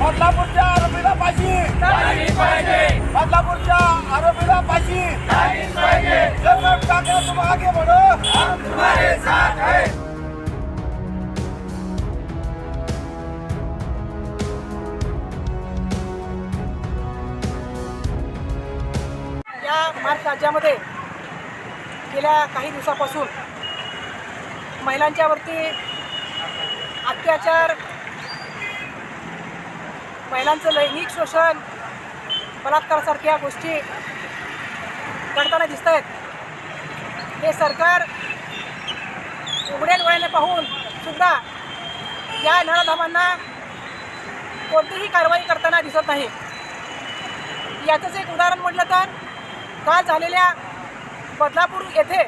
बदलापूरच्या आरोपीला फाशी. बदलापूरच्या आरोपीला फाशी. या महाराष्ट्र राज्यामध्ये गेल्या काही दिवसापासून महिलांच्यावरती अत्याचार महिलांचं लैंगिक शोषण बलात्कारासारख्या गोष्टी घडताना दिसत आहेत हे सरकार उघड्या डोळ्याने पाहून सुद्धा या नळधामांना कोणतीही कारवाई करताना दिसत नाही. याचंच एक उदाहरण म्हटलं तर काल झालेल्या बदलापूर येथे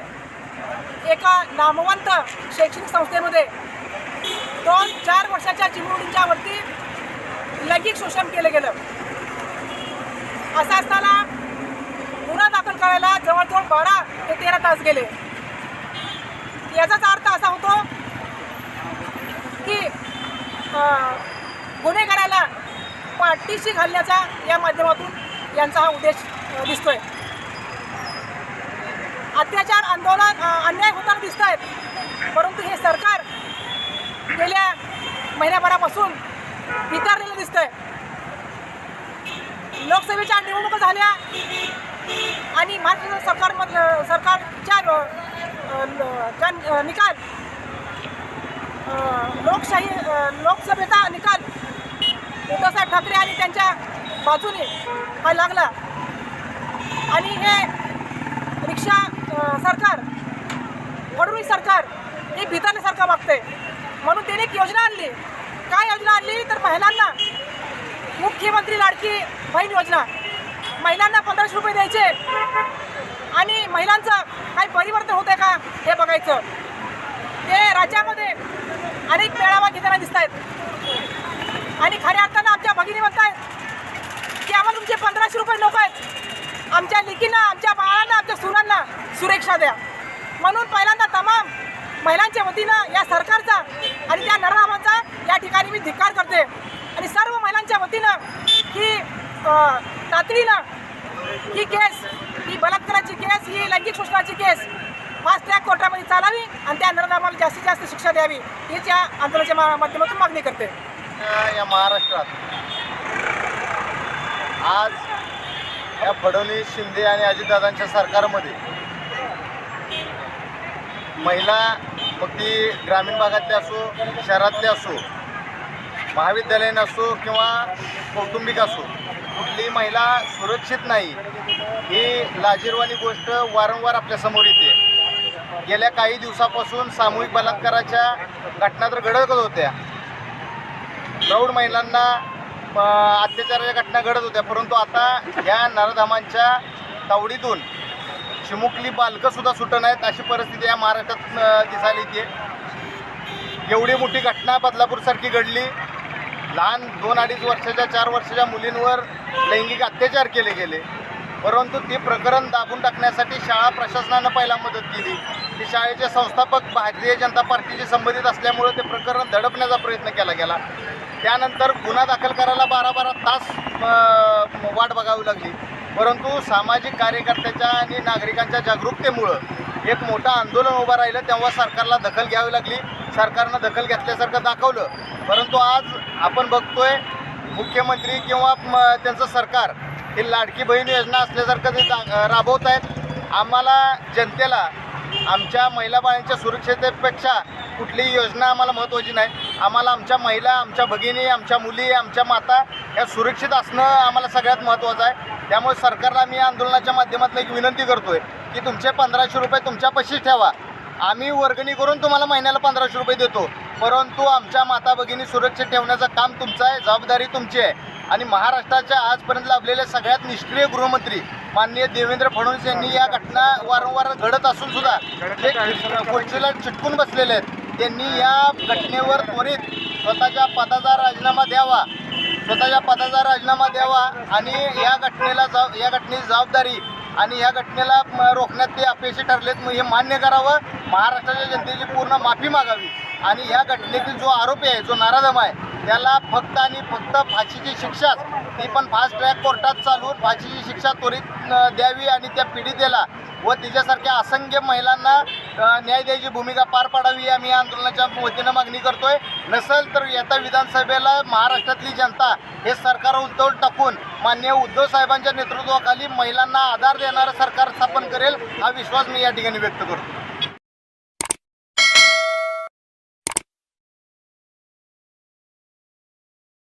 एका नामवंत शैक्षणिक संस्थेमध्ये दोन चार वर्षाच्या चिमुरडींच्या वरती लैंगिक शोषण केलं गेलं. असं असताना गुन्हा दाखल करायला जवळजवळ बारा ते तेरा तास गेले. याचाच अर्थ असा होतो की गुन्हेगाराला पाठीशी घालण्याचा या माध्यमातून यांचा हा उद्देश दिसतोय. अत्याचार आंदोलन अन्याय होताना दिसत आहेत परंतु हे सरकार गेल्या महिन्याभरापासून विचारलेलं दिसतंय. लोकसभेच्या निवडणुका झाल्या आणि महाराष्ट्र सरकारमधलं सरकारच्या निकाल लोकशाही लोकसभेचा निकाल उद्धवसाहेब ठाकरे आणि त्यांच्या बाजूने हा लागला. आणि हे रिक्षा सरकार फडणवीस सरकार हे भितारल्यासारखं वागतंय. म्हणून त्याने एक योजना आणली. काय योजना आणली? तर महिलांना. मुख्यमंत्री लाडकी बहीण योजना. महिलांना पंधराशे रुपये द्यायचे. आणि महिलांचं काही परिवर्तन होतंय का? हे बघायचं. ते राज्यामध्ये अनेक मेळावा घेताना दिसत आहेत आणि खऱ्या अर्थानं आमच्या भगिनी म्हणतायत की आम्हाला तुमचे पंधराशे रुपये नको आहेत. आमच्या लेकींना आमच्या बाळांना आमच्या सुनांना सुरक्षा द्या. म्हणून पहिल्यांदा तमाम महिलांच्या वतीनं या सरकारचा आणि त्या नररामाचा या ठिकाणी मी धिक्कार करते आणि सर्व महिलांच्या वतीनं ही अ, तातडीनं ही केस ही बलात्काराची केस ही लैंगिक शोषणाची केस फास्ट ट्रॅक कोर्टामध्ये चालावी आणि त्या नरनामाला जास्तीत जास्त शिक्षा द्यावी हीच या आंदोलनाच्या मा- माध्यमातून मागणी करते. या महाराष्ट्रात आज या फडणवीस शिंदे आणि अजितदादांच्या सरकारमध्ये महिला मग ती ग्रामीण भागातली असो शहरातली असो महाविद्यालयीन असो किंवा कौटुंबिक असो कुठलीही महिला सुरक्षित नाही. ही लाजीरवाणी गोष्ट वारंवार आपल्यासमोर येते. गेल्या काही दिवसापासून सामूहिक बलात्काराच्या घटना तर घडतच होत्या. प्रौढ महिलांना अत्याचाराच्या घटना घडत होत्या. परंतु आता या नरधामांच्या तावडीतून चिमुकली बालकंसुद्धा सुटत नाहीत. अशी परिस्थिती या महाराष्ट्रात दिसायला येते. एवढी मोठी घटना बदलापूरसारखी घडली. लहान दोन अडीच वर्षाच्या चार वर्षाच्या मुलींवर लैंगिक अत्याचार केले गेले. परंतु ते प्रकरण दाबून टाकण्यासाठी शाळा प्रशासनानं पहिला मदत केली. ते शाळेचे संस्थापक भारतीय जनता पार्टीशी संबंधित असल्यामुळे ते प्रकरण दडपण्याचा प्रयत्न केला गेला. त्यानंतर गुन्हा दाखल करायला बारा बारा तास वाट बघावी लागली. परंतु सामाजिक कार्यकर्त्याच्या आणि नागरिकांच्या जागरूकतेमुळं एक मोठं आंदोलन उभं राहिलं तेव्हा सरकारला दखल घ्यावी लागली. सरकारनं दखल घेतल्यासारखं दाखवलं. परंतु आज आपण बघतोय मुख्यमंत्री किंवा म, त्यांचं सरकार ही लाडकी बहीण योजना असल्यासारखं ते राबवत आहेत आम्हाला जनतेला आमच्या महिला बाळांच्या सुरक्षिततेपेक्षा कुठलीही योजना आम्हाला महत्त्वाची नाही. आम्हाला आमच्या महिला आमच्या भगिनी आमच्या मुली आमच्या माता या सुरक्षित असणं आम्हाला सगळ्यात महत्त्वाचं आहे. त्यामुळे सरकारला मी आंदोलनाच्या माध्यमातून एक विनंती करतो आहे की तुमचे पंधराशे रुपये तुमच्यापाशीच ठेवा. आम्ही वर्गणी करून तुम्हाला महिन्याला पंधराशे रुपये देतो. परंतु आमच्या माता भगिनी सुरक्षित ठेवण्याचं काम तुमचं आहे जबाबदारी तुमची आहे. आणि महाराष्ट्राच्या आजपर्यंत लाभलेले सगळ्यात निष्क्रिय गृहमंत्री माननीय देवेंद्र फडणवीस यांनी या घटना वारंवार घडत असून सुद्धा ते खुर्चीला चिटकून बसलेले आहेत त्यांनी या घटनेवर त्वरित स्वतःच्या पदाचा राजीनामा द्यावा. स्वतःच्या पदाचा राजीनामा द्यावा आणि या घटनेला जा या घटनेची जबाबदारी आणि या घटनेला रोखण्यात ते अपयशी ठरलेत. मग हे मान्य करावं. महाराष्ट्राच्या जनतेची पूर्ण माफी मागावी. आणि या घटनेतील जो आरोपी आहे जो नाराधम आहे त्याला फक्त आणि फक्त फाशीची शिक्षाच ती पण फास्ट ट्रॅक कोर्टात चालवून फाशीची शिक्षा त्वरित द्यावी आणि त्या पीडितेला व तिच्यासारख्या असंख्य महिलांना न्याय द्यायची भूमिका पार पाडावी या आम्ही आंदोलनाच्या वतीनं मागणी करतोय. नसेल तर येत्या विधानसभेला महाराष्ट्रातली जनता हे सरकार उलटवून टाकून माननीय उद्धव साहेबांच्या नेतृत्वाखाली महिलांना आधार देणारं सरकार स्थापन करेल हा विश्वास मी या ठिकाणी व्यक्त करतो.